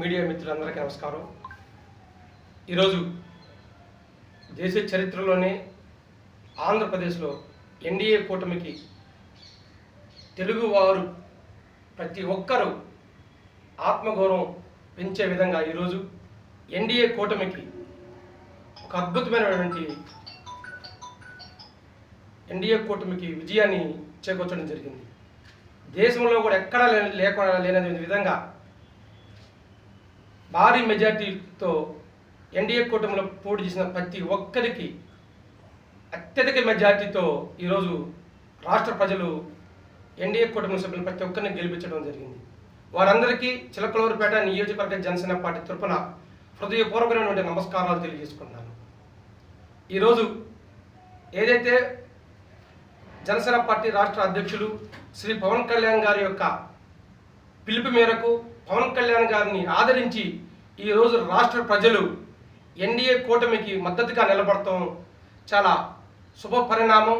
Media మిత్రులందరికీ నమస్కారం. ఈరోజు దేశ చరిత్రలోనే ఆంధ్రప్రదేశ్లో ఎన్డీఏ కూటమికి తెలుగువారు ప్రతి ఒక్కరూ ఆత్మగౌరవం పెంచే విధంగా ఈరోజు ఎన్డీఏ కూటమికి ఒక అద్భుతమైనటువంటి ఎన్డీఏ కూటమికి విజయాన్ని చేకూర్చడం జరిగింది. దేశంలో కూడా ఎక్కడా లేకుండా లేని విధంగా భారీ మెజార్టీతో ఎన్డీఏ కూటమిలో పోటీ చేసిన ప్రతి ఒక్కరికి అత్యధిక మెజార్టీతో ఈరోజు రాష్ట్ర ప్రజలు ఎన్డీఏ కూటమి సభ్యులు ప్రతి ఒక్కరిని గెలిపించడం జరిగింది. వారందరికీ చిలకలూరుపేట నియోజకవర్గ జనసేన పార్టీ తరఫున హృదయపూర్వకమైనటువంటి నమస్కారాలు తెలియజేసుకున్నాను ఈరోజు ఏదైతే జనసేన పార్టీ రాష్ట్ర అధ్యక్షులు శ్రీ పవన్ కళ్యాణ్ గారి యొక్క పిలుపు మేరకు పవన్ కళ్యాణ్ గారిని ఆదరించి ఈరోజు రాష్ట్ర ప్రజలు ఎన్డీఏ కూటమికి మద్దతుగా నిలబడటం చాలా శుభ పరిణామం.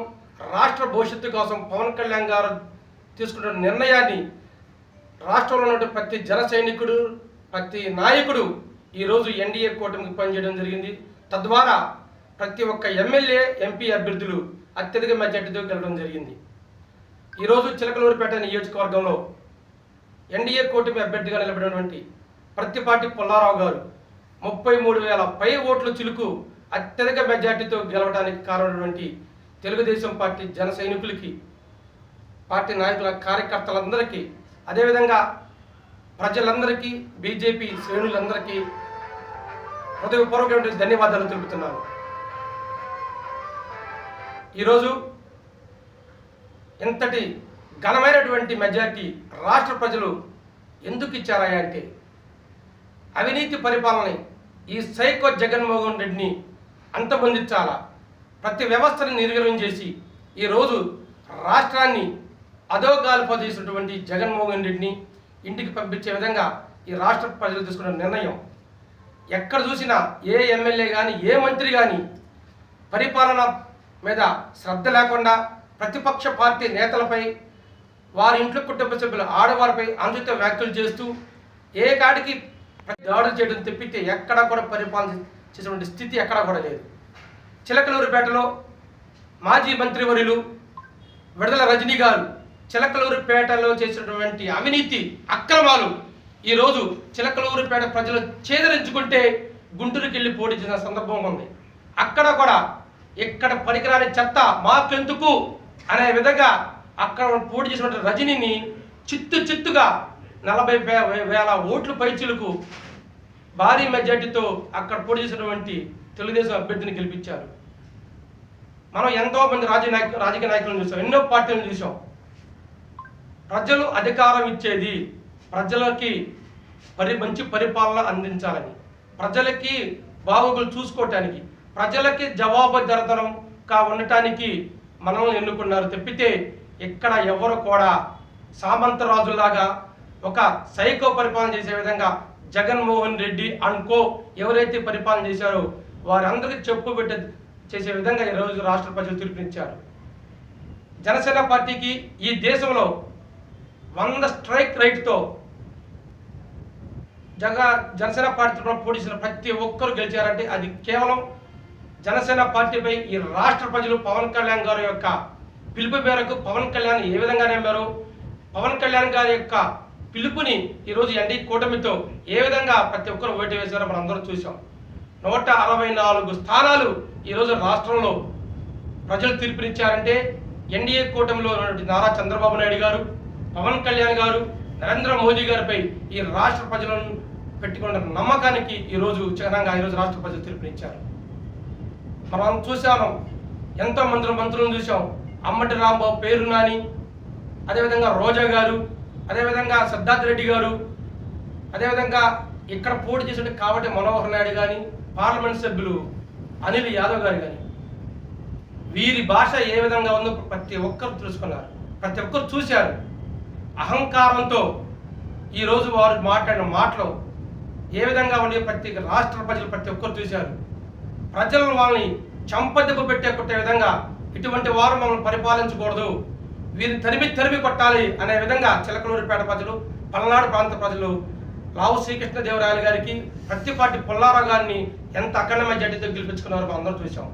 రాష్ట్ర భవిష్యత్తు కోసం పవన్ కళ్యాణ్ గారు తీసుకున్న నిర్ణయాన్ని రాష్ట్రంలో ఉన్న ప్రతి జన సైనికుడు ప్రతి నాయకుడు ఈరోజు ఎన్డీఏ కూటమికి పనిచేయడం జరిగింది. తద్వారా ప్రతి ఒక్క ఎమ్మెల్యే ఎంపీ అభ్యర్థులు అత్యధిక మెజార్టీతో గెలవడం జరిగింది. ఈరోజు చిలకలూరుపేట నియోజకవర్గంలో ఎన్డీఏ కూటమి అభ్యర్థిగా నిలబడినటువంటి ప్రతిపాటి పుల్లారావు గారు ముప్పై మూడు వేల పై ఓట్ల చిలుకు అత్యధిక మెజార్టీతో గెలవడానికి కారణమైనటువంటి తెలుగుదేశం పార్టీ జన సైనికులకి పార్టీ నాయకుల కార్యకర్తలందరికీ అదేవిధంగా ప్రజలందరికీ బీజేపీ శ్రేణులందరికీ హృదయపూర్వకమైన ధన్యవాదాలు తెలుపుతున్నాను. ఈరోజు ఇంతటి ఘనమైనటువంటి మెజార్టీ రాష్ట్ర ప్రజలు ఎందుకు ఇచ్చారా అంటే అవినీతి పరిపాలన ఈ సైకో జగన్మోహన్ రెడ్డిని అంతమొందించాలా? ప్రతి వ్యవస్థను నిర్వీర్యం చేసి ఈరోజు రాష్ట్రాన్ని అధోగాల్పదీసినటువంటి జగన్మోహన్ రెడ్డిని ఇంటికి పంపించే విధంగా ఈ రాష్ట్ర ప్రజలు తీసుకున్న నిర్ణయం. ఎక్కడ చూసినా ఏ ఎమ్మెల్యే కానీ ఏ మంత్రి కానీ పరిపాలన మీద శ్రద్ధ లేకుండా ప్రతిపక్ష పార్టీ నేతలపై వారి ఇంట్లో కుటుంబ సభ్యుల ఆడవారిపై అనుచిత వ్యాఖ్యలు చేస్తూ ఏ కాడికి దాడులు చేయడం తెప్పితే ఎక్కడా కూడా పరిపాలన చేసినటువంటి స్థితి ఎక్కడా కూడా లేదు. చిలకలూరుపేటలో మాజీ మంత్రివర్యులు విడుదల రజనీ గారు చిలకలూరుపేటలో చేసినటువంటి అవినీతి అక్రమాలు ఈరోజు చిలకలూరుపేట ప్రజలు చేదరించుకుంటే గుంటూరుకి వెళ్ళి పోటీ చేసిన సందర్భం ఉంది. అక్కడ కూడా ఇక్కడ పనికిరాని చెత్త మాకెందుకు అనే విధంగా అక్కడ పోటీ చేసినటువంటి రజనీని చిత్తు చిత్తుగా నలభై వేల ఓట్లు పైచులకు భారీ మెజార్టీతో అక్కడ పోటీ చేసినటువంటి తెలుగుదేశం అభ్యర్థిని గెలిపించారు. మనం ఎంతో మంది రాజకీయ నాయకు రాజకీయ నాయకులను చూసాం ఎన్నో పార్టీలను చూసాం. ప్రజలు అధికారం ఇచ్చేది ప్రజలకి పరి మంచి పరిపాలన అందించాలని ప్రజలకి బాగోగులు చూసుకోవటానికి ప్రజలకి జవాబుదారితనంగా ఉండటానికి మనల్ని ఎన్నుకున్నారు. తప్పితే ఇక్కడ ఎవరు కూడా సామంతరాజులాగా ఒక సైకో పరిపాలన చేసే విధంగా జగన్మోహన్ రెడ్డి అనుకో ఎవరైతే పరిపాలన చేశారో వారందరికీ చెప్పు పెట్టే చేసే విధంగా ఈరోజు రాష్ట్ర ప్రజలు తీర్పునిచ్చారు. జనసేన పార్టీకి ఈ దేశంలో వంద స్ట్రైక్ రైట్తో జగ జనసేన పార్టీ తరఫున పోటీసిన ప్రతి ఒక్కరు గెలిచారంటే అది కేవలం జనసేన పార్టీపై ఈ రాష్ట్ర ప్రజలు పవన్ కళ్యాణ్ గారి యొక్క పిలుపు మేరకు పవన్ కళ్యాణ్ ఏ విధంగా నమ్మారు? పవన్ కళ్యాణ్ గారి యొక్క పిలుపుని ఈరోజు ఎన్డీ కూటమితో ఏ విధంగా ప్రతి ఒక్కరు ఓటు వేశారో మనం అందరం చూసాం నూట అరవై నాలుగు స్థానాలు ఈరోజు రాష్ట్రంలో ప్రజలు తీర్పునిచ్చారంటే ఎన్డీఏ కూటమిలో ఉన్నటువంటి నారా చంద్రబాబు నాయుడు గారు పవన్ కళ్యాణ్ గారు నరేంద్ర మోదీ గారిపై ఈ రాష్ట్ర ప్రజలను పెట్టుకున్న నమ్మకానికి ఈరోజు చిహ్నంగా ఈరోజు రాష్ట్ర ప్రజలు తీర్పునిచ్చారు. మనం చూసాము ఎంతో మంత్రులు మంత్రులను చూసాం అమ్మటి రాంబాబు పేరు నాని అదేవిధంగా రోజా గారు అదేవిధంగా సిద్ధార్థ రెడ్డి గారు అదేవిధంగా ఇక్కడ పోటీ చేసిన కాబట్టి మనోహర్ నాయుడు కానీ పార్లమెంట్ సభ్యులు అనిల్ యాదవ్ గారు కానీ వీరి భాష ఏ విధంగా ఉందో ప్రతి ఒక్కరు తెలుసుకున్నారు. ప్రతి ఒక్కరు చూశారు. అహంకారంతో ఈరోజు వారు మాట్లాడిన మాటలు ఏ విధంగా ఉండే ప్రతి రాష్ట్ర ప్రజలు ప్రతి ఒక్కరు చూశారు. ప్రజలను వాళ్ళని చంపదెబ్బ పెట్టే కొట్టే విధంగా ఇటువంటి వారు మమ్మల్ని పరిపాలించకూడదు. వీరిని తరిమి తరిమి కొట్టాలి అనే విధంగా చిలకలూరిపేట ప్రజలు పల్నాడు ప్రాంత ప్రజలు లావు శ్రీకృష్ణదేవరాయలు గారికి ప్రత్తిపాటి పుల్లారావు గారిని ఎంత అఖండ మెజార్టీతో గెలిపించుకున్నారో మనం అందరం చూసాం